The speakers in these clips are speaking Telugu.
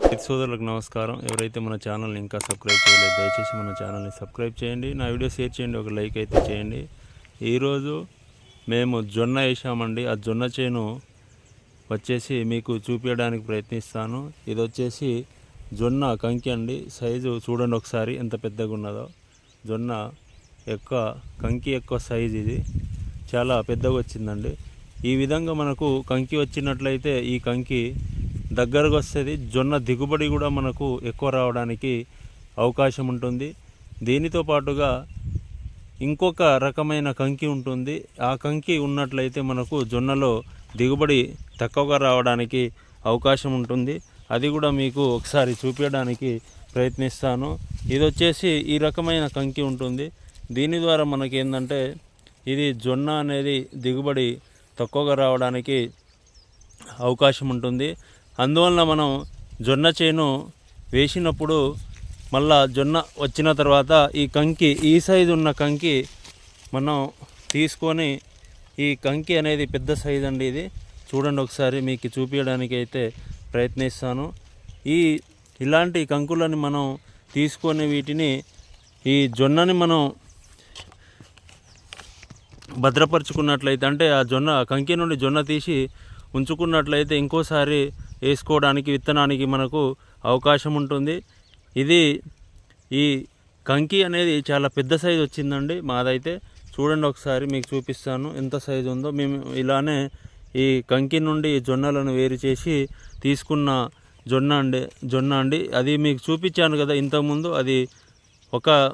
సోదరులకు నమస్కారం. ఎవరైతే మన ఛానల్ని ఇంకా సబ్స్క్రైబ్ చేయలేదు దయచేసి మన ఛానల్ని సబ్స్క్రైబ్ చేయండి. నా వీడియో షేర్ చేయండి ఒక లైక్ అయితే చేయండి. ఈరోజు మేము జొన్న వేసామండి. ఆ జొన్న చేను వచ్చేసి మీకు చూపించడానికి ప్రయత్నిస్తాను. ఇది వచ్చేసి జొన్న కంకి అండి. సైజు చూడండి ఒకసారి ఎంత పెద్దగా ఉన్నదో. జొన్న ఎక్కువ కంకి ఎక్కువ సైజు ఇది. చాలా పెద్దగా వచ్చిందండి. ఈ విధంగా మనకు కంకి వచ్చినట్లయితే ఈ కంకి దగ్గరకు వస్తుంది జొన్న దిగుబడి కూడా మనకు ఎక్కువ రావడానికి అవకాశం ఉంటుంది. దీనితో పాటుగా ఇంకొక రకమైన కంకి ఉంటుంది. ఆ కంకి ఉన్నట్లయితే మనకు జొన్నలో దిగుబడి తక్కువగా రావడానికి అవకాశం ఉంటుంది. అది కూడా మీకు ఒకసారి చూపించడానికి ప్రయత్నిస్తాను. ఇది వచ్చేసి ఈ రకమైన కంకి ఉంటుంది. దీని ద్వారా మనకి ఏంటంటే ఇది జొన్న అనేది దిగుబడి తక్కువగా రావడానికి అవకాశం ఉంటుంది. అందువలన మనం జొన్న చేను వేసినప్పుడు మళ్ళా జొన్న వచ్చిన తర్వాత ఈ కంకి ఈ సైజు ఉన్న కంకి మనం తీసుకొని ఈ కంకి అనేది పెద్ద సైజు అండి ఇది. చూడండి ఒకసారి మీకు చూపించడానికి అయితే ప్రయత్నిస్తాను. ఈ ఇలాంటి కంకులని మనం తీసుకొని వీటిని ఈ జొన్నని మనం భద్రపరుచుకున్నట్లయితే అంటే ఆ జొన్న కంకి నుండి జొన్న తీసి ఉంచుకున్నట్లయితే ఇంకోసారి వేసుకోవడానికి విత్తనానికి మనకు అవకాశం ఉంటుంది. ఇది ఈ కంకి అనేది చాలా పెద్ద సైజు వచ్చిందండి మాదైతే. చూడండి ఒకసారి మీకు చూపిస్తాను ఎంత సైజు ఉందో. మేము ఇలానే ఈ కంకి నుండి జొన్నలను వేరు చేసి తీసుకున్న జొన్న అండి జొన్న అండి. అది మీకు చూపించాను కదా ఇంతకుముందు. అది ఒక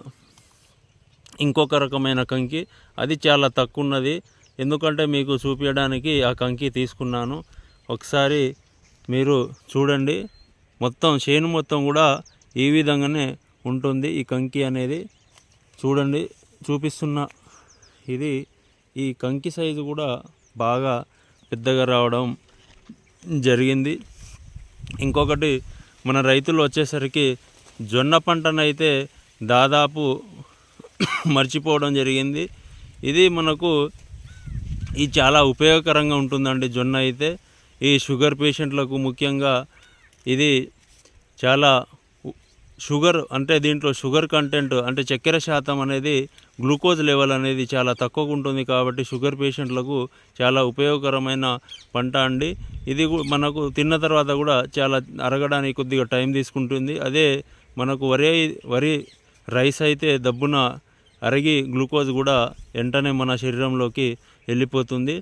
ఇంకొక రకమైన కంకి. అది చాలా తక్కువ ఉన్నది. ఎందుకంటే మీకు చూపించడానికి ఆ కంకి తీసుకున్నాను. ఒకసారి మీరు చూడండి. మొత్తం చేను మొత్తం కూడా ఈ విధంగానే ఉంటుంది ఈ కంకి అనేది. చూడండి చూపిస్తున్న ఇది ఈ కంకి సైజు కూడా బాగా పెద్దగా రావడం జరిగింది. ఇంకొకటి మన రైతులు వచ్చేసరికి జొన్న పంటనైతే దాదాపు మర్చిపోవడం జరిగింది. ఇది మనకు ఇది చాలా ఉపయోగకరంగా ఉంటుందండి జొన్న అయితే. ఈ షుగర్ పేషెంట్లకు ముఖ్యంగా ఇది చాలా షుగర్ అంటే దీంట్లో షుగర్ కంటెంట్ అంటే చక్కెర శాతం అనేది గ్లూకోజ్ లెవెల్ అనేది చాలా తక్కువగా ఉంటుంది కాబట్టి షుగర్ పేషెంట్లకు చాలా ఉపయోగకరమైన పంట అండి. ఇది మనకు తిన్న తర్వాత కూడా చాలా అరగడానికి కొద్దిగా టైం తీసుకుంటుంది. అదే మనకు వరి వరి రైస్ అయితే దబ్బున అరిగి గ్లూకోజ్ కూడా వెంటనే మన శరీరంలోకి వెళ్ళిపోతుంది.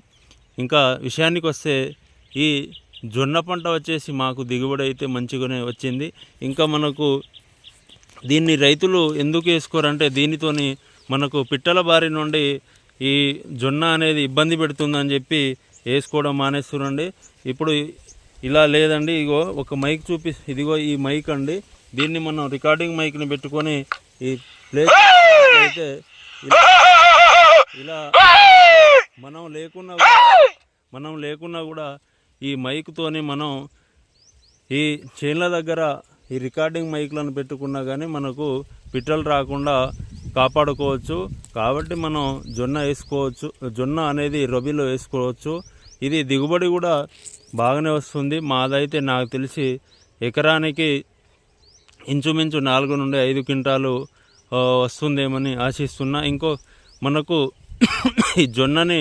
ఇంకా విషయానికి వస్తే ఈ జొన్న పంట వచ్చేసి మాకు దిగుబడి అయితే మంచిగానే వచ్చింది. ఇంకా మనకు దీన్ని రైతులు ఎందుకు వేసుకోరంటే దీనితోని మనకు పిట్టల బారి నుండి ఈ జొన్న అనేది ఇబ్బంది పెడుతుందని చెప్పి వేసుకోవడం మానేస్తురండి ఇప్పుడు ఇలా లేదండి. ఇగో ఒక మైక్ చూపి ఇదిగో ఈ మైక్ అండి. దీన్ని మనం రికార్డింగ్ మైక్ని పెట్టుకొని ఈ ప్లే అయితే ఇలా- ఇలా మనం లేకున్నా మనం లేకున్నా కూడా ఈ మైక్తోని మనం ఈ చేన్ల దగ్గర ఈ రికార్డింగ్ మైక్లను పెట్టుకున్నా కానీ మనకు పిట్టలు రాకుండా కాపాడుకోవచ్చు. కాబట్టి మనం జొన్న వేసుకోవచ్చు. జొన్న అనేది రబీలో వేసుకోవచ్చు. ఇది దిగుబడి కూడా బాగానే వస్తుంది. మాదైతే నాకు తెలిసి ఎకరానికి ఇంచుమించు నాలుగు నుండి ఐదు క్వింటాలు వస్తుందేమని ఆశిస్తున్నా. ఇంకో మనకు ఈ జొన్నని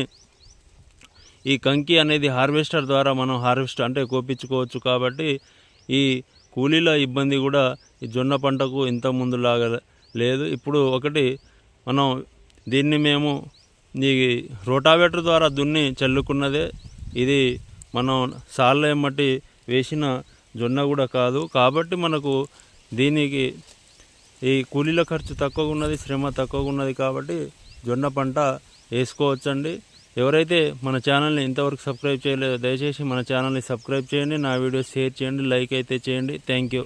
ఈ కంకి అనేది హార్వెస్టర్ ద్వారా మనం హార్వెస్ట్ అంటే కోపించుకోవచ్చు కాబట్టి ఈ కూలీల ఇబ్బంది కూడా ఈ జొన్న పంటకు ఇంత ముందులాగా లేదు. ఇప్పుడు ఒకటి మనం దీన్ని మేము ఈ రోటావేటర్ ద్వారా దున్ని చల్లుకున్నదే. ఇది మనం సాళ్ళ మట్టి వేసిన జొన్న కూడా కాదు. కాబట్టి మనకు దీనికి ఈ కూలీల ఖర్చు తక్కువగా ఉన్నది శ్రమ తక్కువగా ఉన్నది కాబట్టి జొన్న పంట వేసుకోవచ్చండి. ఎవరైతే మన ఛానల్ని ఇంతవరకు సబ్స్క్రైబ్ చేయలేదో దయచేసి మన ఛానల్ని సబ్స్క్రైబ్ చేయండి నా వీడియోస్ షేర్ చేయండి లైక్ అయితే చేయండి. Thank you.